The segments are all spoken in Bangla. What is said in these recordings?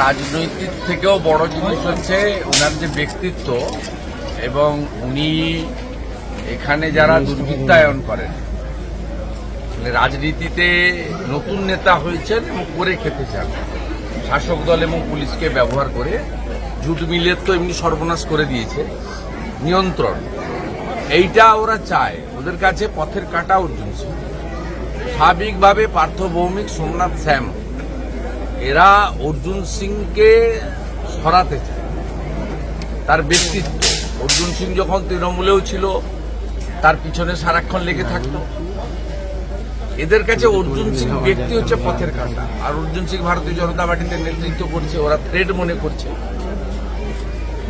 রাজনৈতিক থেকেও বড় জিনিস হচ্ছে ওনার যে ব্যক্তিত্ব এবং উনি এখানে যারা দুর্বৃত্তায়ন করেন মানে রাজনীতিতে নতুন নেতা হয়েছেন এবং করে খেতে চান। শাসক দল এবং পুলিশকে ব্যবহার করে জুট মিলের তো এমনি সর্বনাশ করে দিয়েছে। নিয়ন্ত্রণ, এইটা ওরা চায়। ওদের কাছে পথের কাটা অর্জুন স্বাভাবিকভাবে পার্থ ভৌমিক সোমনাথ শ্যাম এরা অর্জুন সিংকে সরাতে চায়। তার ব্যক্তিত্ব। অর্জুন সিং যখন তৃণমূলেও ছিল, তার পিছনে সারাক্ষণ লেগে থাকতো। এদের কাছে অর্জুন সিং ব্যক্তি হচ্ছে পথের কাঁটা। আর অর্জুন সিং ভারতীয় জনতা পার্টিতে নেতৃত্ব করছে, ওরা থ্রেড মনে করছে।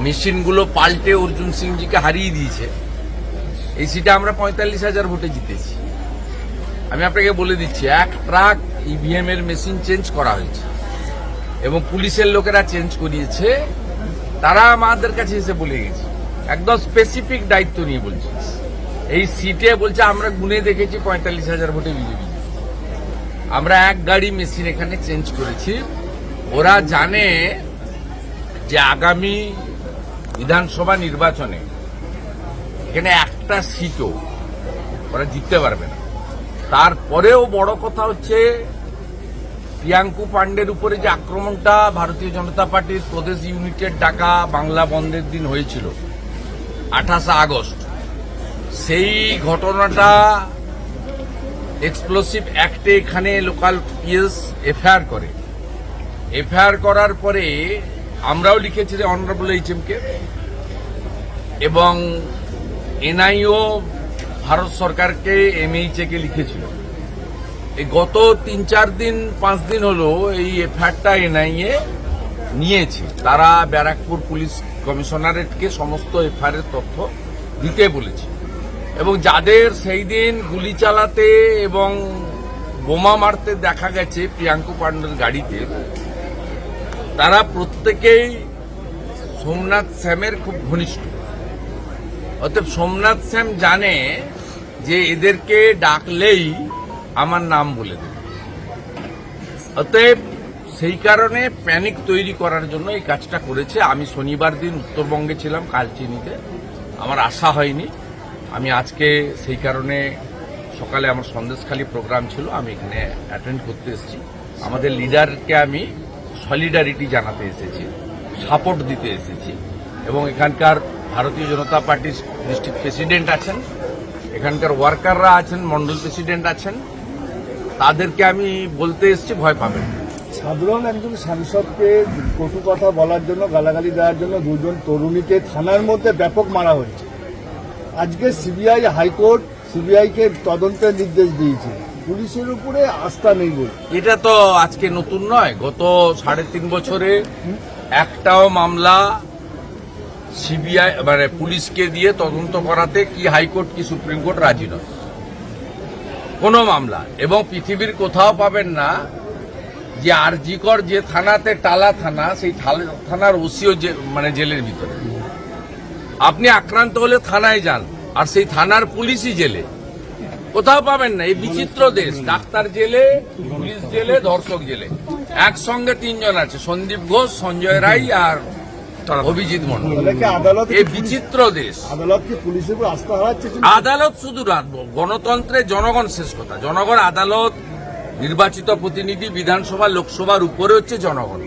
মেশিনগুলো পাল্টে অর্জুন সিংজিকে হারিয়ে দিয়েছে। এই সিটে আমরা পঁয়তাল্লিশ হাজার ভোটে জিতেছি। আমি আপনাকে বলে দিচ্ছি, এক ট্রাক ইভিএম এর মেশিন চেঞ্জ করা হয়েছে। এবং পুলিশের লোকেরা চেঞ্জ করিয়েছে। তারা আমাদের কাছে এসে বলে গেছে। একদম স্পেসিফিক দায়িত্ব নিয়ে বলছে। এই সিটে বলছে, আমরা গুনে দেখেছি পঁয়তাল্লিশ হাজার ভোটে বিজেপি। আমরা এক গাড়ি মেশিন এখানে চেঞ্জ করেছি। ওরা জানে যে আগামী বিধানসভা নির্বাচনে এখানে একটা সিটও ওরা জিততে পারবে না। তারপরেও বড় কথা হচ্ছে প্রিয়াঙ্কু পান্ডের উপরে যে আক্রমণটা ভারতীয় জনতা পার্টির প্রদেশ ইউনিটের ডাকা বাংলা বন্ধের দিন হয়েছিল, আঠাশে আগস্ট। সেই ঘটনাটা এক্সপ্লোসিভ অ্যাক্টে এখানে লোকাল পিএস এফআইআর করে। এফআইআর করার পরে আমরাও লিখেছি যে অনারেবল এইচএমকে এবং এনআইও ভারত সরকারকে এমএইচএ কে লিখেছিল। এই গত তিন, চার দিন, পাঁচ দিন হলো এই এফআইআরটা এনআইএ নিয়েছে। তারা ব্যারাকপুর পুলিশ কমিশনারেটকে সমস্ত এফআইআর তথ্য দিতে বলেছে। এবং যাদের সেই দিন গুলি চালাতে এবং বোমা মারতে দেখা গেছে প্রিয়াঙ্কু পান্ডের গাড়িতে, তারা প্রত্যেকেই সোমনাথ শ্যামের খুব ঘনিষ্ঠ। অতএব সোমনাথ শ্যাম জানে যে এদেরকে ডাকলেই আমার নাম বলে দেবে। অতএব সেই কারণে প্যানিক তৈরি করার জন্য এই কাজটা করেছে। আমি শনিবার দিন উত্তরবঙ্গে ছিলাম, কালচিনিতে। আমার আশা হয়নি। আমি আজকে সেই কারণে সকালে আমার সন্দেশখালী প্রোগ্রাম ছিল, আমি এখানে অ্যাটেন্ড করতে এসেছি। আমাদের লিডারকে আমি সলিডারিটি জানাতে এসেছি সাপোর্ট দিতে এসেছি। এবং এখানকার ভারতীয় জনতা পার্টির ডিস্ট্রিক্ট প্রেসিডেন্ট আছেন, এখানকার ওয়ার্কাররা আছেন, মন্ডল প্রেসিডেন্ট আছেন। তাদেরকে আমি বলতে এসেছি ভয় পাবেন সাধারণ একজন সাংসদকে কটু কথা বলার জন্য গালাগালি দেওয়ার জন্য দুজন তরুণীকে থানার মধ্যে ব্যাপক মারা হয়েছে। আজকে সিবিআই হাইকোর্ট সিবিআইকে তদন্তের নির্দেশ দিয়েছে। পুলিশের উপরে আস্থা নেই বলে। এটা তো আজকে নতুন নয় গত সাড়ে তিন বছরে একটাও মামলা সিবিআই মানে পুলিশকে দিয়ে তদন্ত করাতে কি হাইকোর্ট কি সুপ্রিম কোর্ট রাজি নয়। কোনো মামলা। এবং পৃথিবীর কোথাও পাবেন না যে আরজিকর যে থানাতে টালা থানা, সেই থানার ওসিও যে মানে জেলের ভিতরে। আপনি আক্রান্ত হলে থানায় যান, আর সেই থানার পুলিশই জেলে। কোথাও পাবেন না। এই বিচিত্র দেশ, ডাক্তার জেলে, পুলিশ জেলে ধর্ষক জেলে। একসঙ্গে তিনজন আছে, সন্দীপ ঘোষ, সঞ্জয় রায় আর অভিজিৎ মন্ডল। এই বিচিত্র দেশ। আদালত শুধু গণতন্ত্রে জনগণ শেষ কথা। জনগণ আদালত নির্বাচিত প্রতিনিধি বিধানসভা লোকসভার উপরে হচ্ছে জনগণ।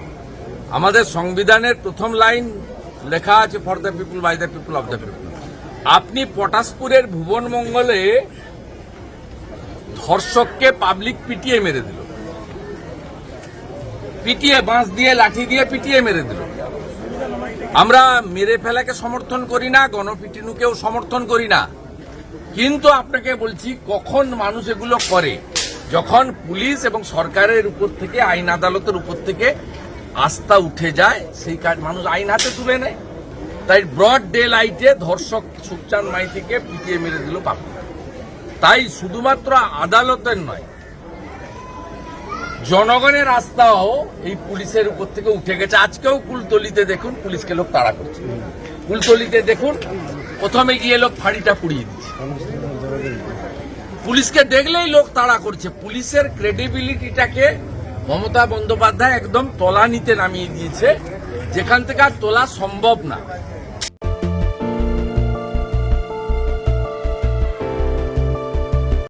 আমাদের সংবিধানের প্রথম লাইন লেখা আছে for the people by the people of the people আপনি পটাশপুরের ভুবন মঙ্গলে ধর্ষককে পাবলিক পিটিয়ে মেরে দিল। পিটিয়ে বাঁশ দিয়ে লাঠি দিয়ে পিটিয়ে মেরে দিল। আমরা মেরে ফেলাকে সমর্থন করি না, গণপিটিনুকেও সমর্থন করি না। কিন্তু আপনাকে বলছি, কখন মানুষ এগুলো করে? যখন পুলিশ এবং সরকারের উপর থেকে, আইন আদালতের উপর থেকে আস্থা উঠে যায়, সেই কাজ মানুষ আইন হাতে তুলে নেয়। তাই ব্রড ডে লাইটে ধর্ষক সুখচাঁদ মাইতিকে পিটিয়ে মেরে দিল পাপ তাই শুধুমাত্র আদালতের নয় জনগণের আস্থাও এই পুলিশের উপর থেকে উঠে গেছে। আজকেও কুলতলিতে দেখুন পুলিশকে লোক তাড়া করছে। কুলতলিতে দেখুন প্রথমে গিয়ে লোক ফাঁড়িটা পুড়িয়ে দিচ্ছে পুলিশকে দেখলেই লোক তাড়া করছে। পুলিশের ক্রেডিবিলিটিটাকে মমতা বন্দ্যোপাধ্যায় একদম তলানিতে নামিয়ে দিয়েছে। যেখান থেকে আর তোলা সম্ভব না।